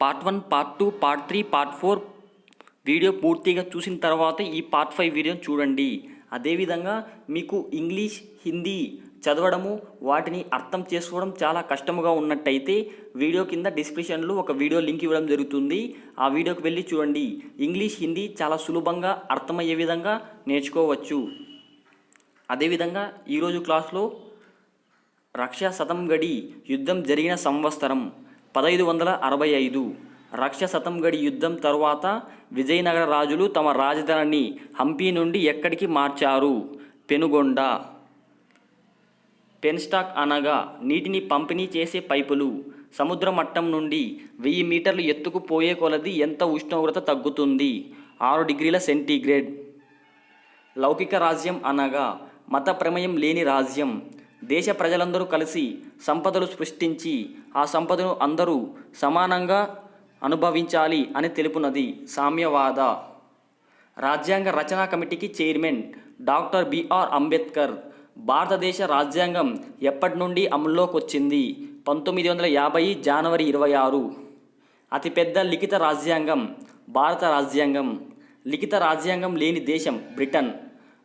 Part one part two part three part four video పూర్తిగా చూసిన తర్వాత ఈ పార్ట్ ఫైవ్ వీడియోని చూడండి. అదేవిధంగా మీకు ఇంగ్లీష్ హిందీ చదవడము వాటిని అర్థం చేసుకోవడం చాలా కష్టముగా ఉన్నట్టయితే వీడియో కింద డిస్క్రిప్షన్లో ఒక వీడియో లింక్ ఇవ్వడం జరుగుతుంది. ఆ వీడియోకి వెళ్ళి చూడండి. ఇంగ్లీష్ హిందీ చాలా సులభంగా అర్థమయ్యే విధంగా నేర్చుకోవచ్చు. అదేవిధంగా ఈరోజు క్లాస్లో రక్ష శతం గడి యుద్ధం జరిగిన సంవత్సరం. పదహైదు వందల అరవై ఐదు. రక్ష శతం గడి యుద్ధం తరువాత విజయనగర రాజులు తమ రాజధానిని హంపి నుండి ఎక్కడికి మార్చారు? పెనుగొండ. పెన్స్టాక్ అనగా నీటిని పంపిణీ చేసే పైపులు. సముద్ర మట్టం నుండి వెయ్యి మీటర్లు ఎత్తుకు పోయే కొలది ఎంత ఉష్ణోగ్రత తగ్గుతుంది? ఆరు డిగ్రీల సెంటీగ్రేడ్. లౌకిక రాజ్యం అనగా మత ప్రమేయం లేని రాజ్యం. దేశ ప్రజలందరూ కలిసి సంపదలు సృష్టించి ఆ సంపదను అందరూ సమానంగా అనుభవించాలి అని తెలుపునది సామ్యవాద. రాజ్యాంగ రచనా కమిటీకి చైర్మన్ డాక్టర్ బిఆర్ అంబేద్కర్ భారతదేశ రాజ్యాంగం ఎప్పటి నుండి అమల్లోకి వచ్చింది పంతొమ్మిది వందల యాభై జనవరి ఇరవై ఆరు. అతిపెద్ద లిఖిత రాజ్యాంగం భారత రాజ్యాంగం. లిఖిత రాజ్యాంగం లేని దేశం బ్రిటన్.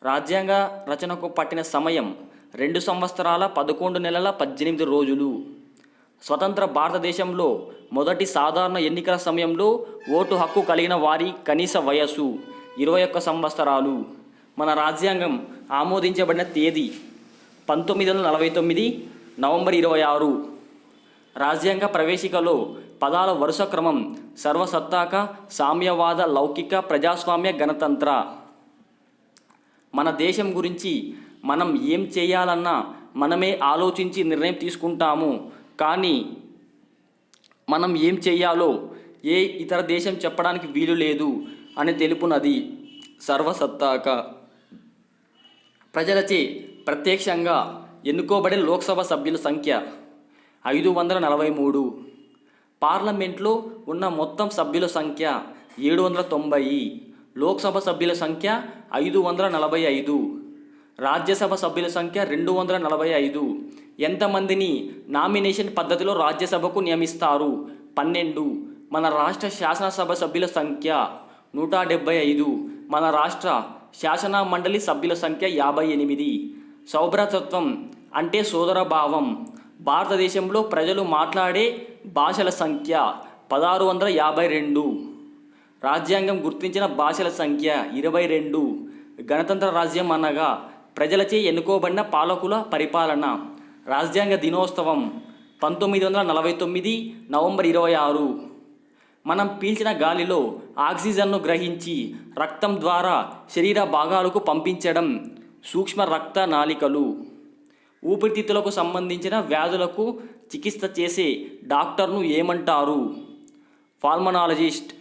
రాజ్యాంగ రచనకు పట్టిన సమయం రెండు సంవత్సరాల పదకొండు నెలల పద్దెనిమిది రోజులు. స్వతంత్ర భారతదేశంలో మొదటి సాధారణ ఎన్నికల సమయంలో ఓటు హక్కు కలిగిన వారి కనీస వయస్సు ఇరవై ఒక్క సంవత్సరాలు. మన రాజ్యాంగం ఆమోదించబడిన తేదీ పంతొమ్మిది వందల నలభై తొమ్మిది నవంబర్ ఇరవై ఆరు. రాజ్యాంగ ప్రవేశికలో పదాల వరుస క్రమం సర్వసత్తాక సామ్యవాద లౌకిక ప్రజాస్వామ్య గణతంత్ర. మన దేశం గురించి మనం ఏం చేయాలన్నా మనమే ఆలోచించి నిర్ణయం తీసుకుంటాము. కానీ మనం ఏం చేయాలో ఏ ఇతర దేశం చెప్పడానికి వీలు లేదు అని తెలుపునది సర్వసత్తాక. ప్రజలచే ప్రత్యక్షంగా ఎన్నుకోబడే లోక్సభ సభ్యుల సంఖ్య ఐదు వందల నలభై మూడు. పార్లమెంట్లో ఉన్న మొత్తం సభ్యుల సంఖ్య ఏడు వందల తొంభై. లోక్సభ సభ్యుల సంఖ్య ఐదు వందల నలభై ఐదు. రాజ్యసభ సభ్యుల సంఖ్య రెండు వందల నలభై ఐదు. ఎంతమందిని నామినేషన్ పద్ధతిలో రాజ్యసభకు నియమిస్తారు? పన్నెండు. మన రాష్ట్ర శాసనసభ సభ్యుల సంఖ్య నూట డెబ్బై ఐదు. మన రాష్ట్ర శాసన మండలి సభ్యుల సంఖ్య యాభై ఎనిమిది. సౌభ్రతత్వం అంటే సోదరభావం. భారతదేశంలో ప్రజలు మాట్లాడే భాషల సంఖ్య పదహారు వందల యాభై రెండు. రాజ్యాంగం గుర్తించిన భాషల సంఖ్య ఇరవై రెండు. గణతంత్ర రాజ్యం అనగా ప్రజలచే ఎన్నుకోబడిన పాలకుల పరిపాలన. రాజ్యాంగ దినోత్సవం పంతొమ్మిది వందల నలభై తొమ్మిది నవంబర్ ఇరవై ఆరు. మనం పీల్చిన గాలిలో ఆక్సిజన్ను గ్రహించి రక్తం ద్వారా శరీర భాగాలకు పంపించడం సూక్ష్మ రక్త నాళికలు. ఊపిరితిత్తులకు సంబంధించిన వ్యాధులకు చికిత్స చేసే డాక్టర్ను ఏమంటారు? ఫాల్మనాలజిస్ట్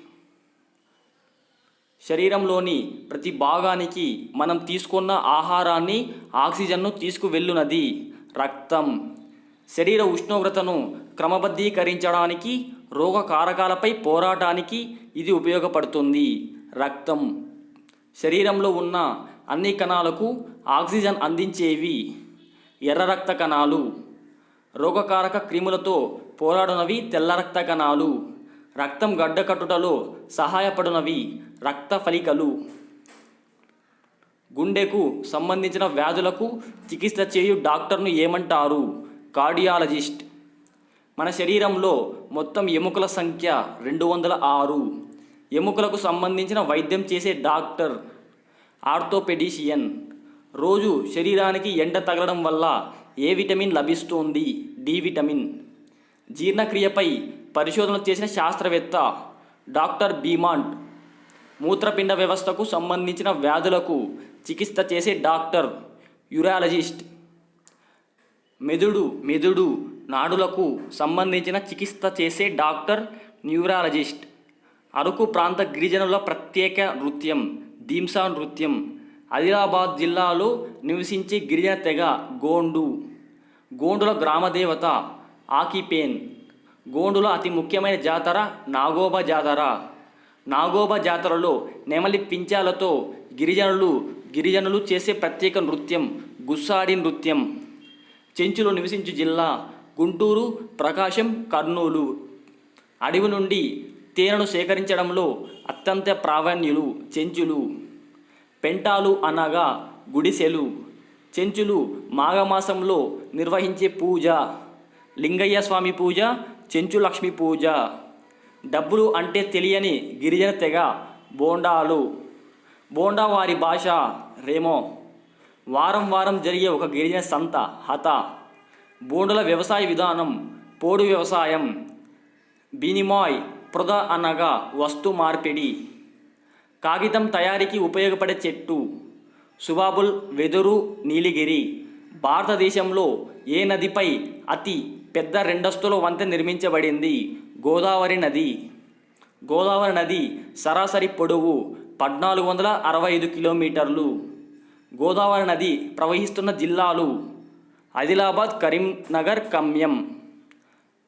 శరీరంలోని ప్రతి భాగానికి మనం తీసుకున్న ఆహారాన్ని ఆక్సిజన్ను తీసుకువెళ్ళునది. రక్తం. శరీర ఉష్ణోగ్రతను క్రమబద్ధీకరించడానికి రోగ కారకాలపై పోరాటానికి ఇది ఉపయోగపడుతుంది. రక్తం. శరీరంలో ఉన్న అన్ని కణాలకు ఆక్సిజన్ అందించేవి. ఎర్ర రక్త కణాలు. రోగకారక క్రిములతో పోరాడునవి తెల్ల రక్త కణాలు. రక్తం గడ్డకట్టుటలో సహాయపడినవి రక్త ఫలికలు గుండెకు సంబంధించిన వ్యాధులకు చికిత్స చేయు డాక్టర్ను ఏమంటారు? కార్డియాలజిస్ట్. మన శరీరంలో మొత్తం ఎముకల సంఖ్య రెండు వందల ఆరు. ఎముకలకు సంబంధించిన వైద్యం చేసే డాక్టర్ ఆర్థోపెడిషియన్. రోజు శరీరానికి ఎండ తగలడం వల్ల ఏ విటమిన్ లభిస్తుంది? D vitamin. జీర్ణక్రియపై పరిశోధన చేసిన శాస్త్రవేత్త డాక్టర్ బీమాంట్ మూత్రపిండ వ్యవస్థకు సంబంధించిన వ్యాధులకు చికిత్స చేసే డాక్టర్ యూరాలజిస్ట్ మెదుడు మెదుడు నాడులకు సంబంధించిన చికిత్స చేసే డాక్టర్ న్యూరాలజిస్ట్. అరకు ప్రాంత గిరిజనుల ప్రత్యేక నృత్యం దీంసా నృత్యం. ఆదిలాబాద్ జిల్లాలో నివసించే గిరిజన తెగ గోండు. గోండుల గ్రామదేవత ఆకిపేన్. గోండులో అతి ముఖ్యమైన జాతర నాగోబా జాతర. నాగోబా జాతరలో నెమలి పించాలతో గిరిజనులు గిరిజనులు చేసే ప్రత్యేక నృత్యం గుస్సాడి నృత్యం. చెంచులో నివసించు జిల్లా గుంటూరు ప్రకాశం కర్నూలు. అడవి నుండి తేనెను సేకరించడంలో అత్యంత ప్రావీణ్యులు చెంచులు. పెంటాలు అనగా గుడిసెలు. చెంచులు మాఘమాసంలో నిర్వహించే పూజ. లింగయ్య స్వామి పూజ చెంచు లక్ష్మి పూజ. డబ్బులు అంటే తెలియని గిరిజన తెగ బోండాలు. బోండా వారి భాష రేమో. వారం వారం జరిగే ఒక గిరిజన సంత హత. బోండుల వ్యవసాయ విధానం పోడు వ్యవసాయం. బినిమాయ్ ప్రొద అనగా వస్తు మార్పిడి. కాగితం తయారీకి ఉపయోగపడే చెట్టు. సుబాబుల్ వెదురు నీలిగిరి. భారతదేశంలో ఏ నదిపై అతి పెద్ద రెండస్తుల వంతెన నిర్మించబడింది? గోదావరి నది. గోదావరి నది సరాసరి పొడవు పద్నాలుగు వందల అరవై ఐదు కిలోమీటర్లు. గోదావరి నది ప్రవహిస్తున్న జిల్లాలు ఆదిలాబాద్ కరీంనగర్ కమ్యం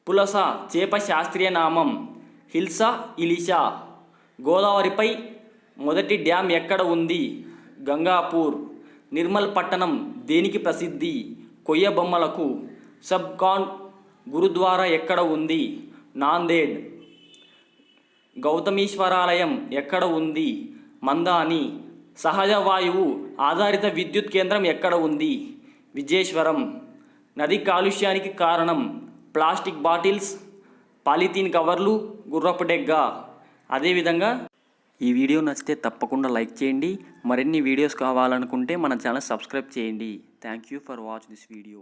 పులస చేప శాస్త్రీయ నామం హిల్సా ఇలిషా గోదావరిపై మొదటి డ్యామ్ ఎక్కడ ఉంది? గంగాపూర్. నిర్మల్ పట్టణం దేనికి ప్రసిద్ధి? కొయ్య బొమ్మలకు సబ్కాన్ గురుద్వారా ఎక్కడ ఉంది? నాందేడ్ గౌతమీశ్వరాలయం ఎక్కడ ఉంది? మందాని సహజ వాయువు ఆధారిత విద్యుత్ కేంద్రం ఎక్కడ ఉంది? విజేశ్వరం నది కాలుష్యానికి కారణం ప్లాస్టిక్ బాటిల్స్ పాలిథీన్ కవర్లు గుర్రపు డెగ్గ. అదేవిధంగా ఈ వీడియో నచ్చితే తప్పకుండా లైక్ చేయండి. మరిన్ని వీడియోస్ కావాలనుకుంటే మన ఛానల్ సబ్స్క్రైబ్ చేయండి. Thank you for watch this video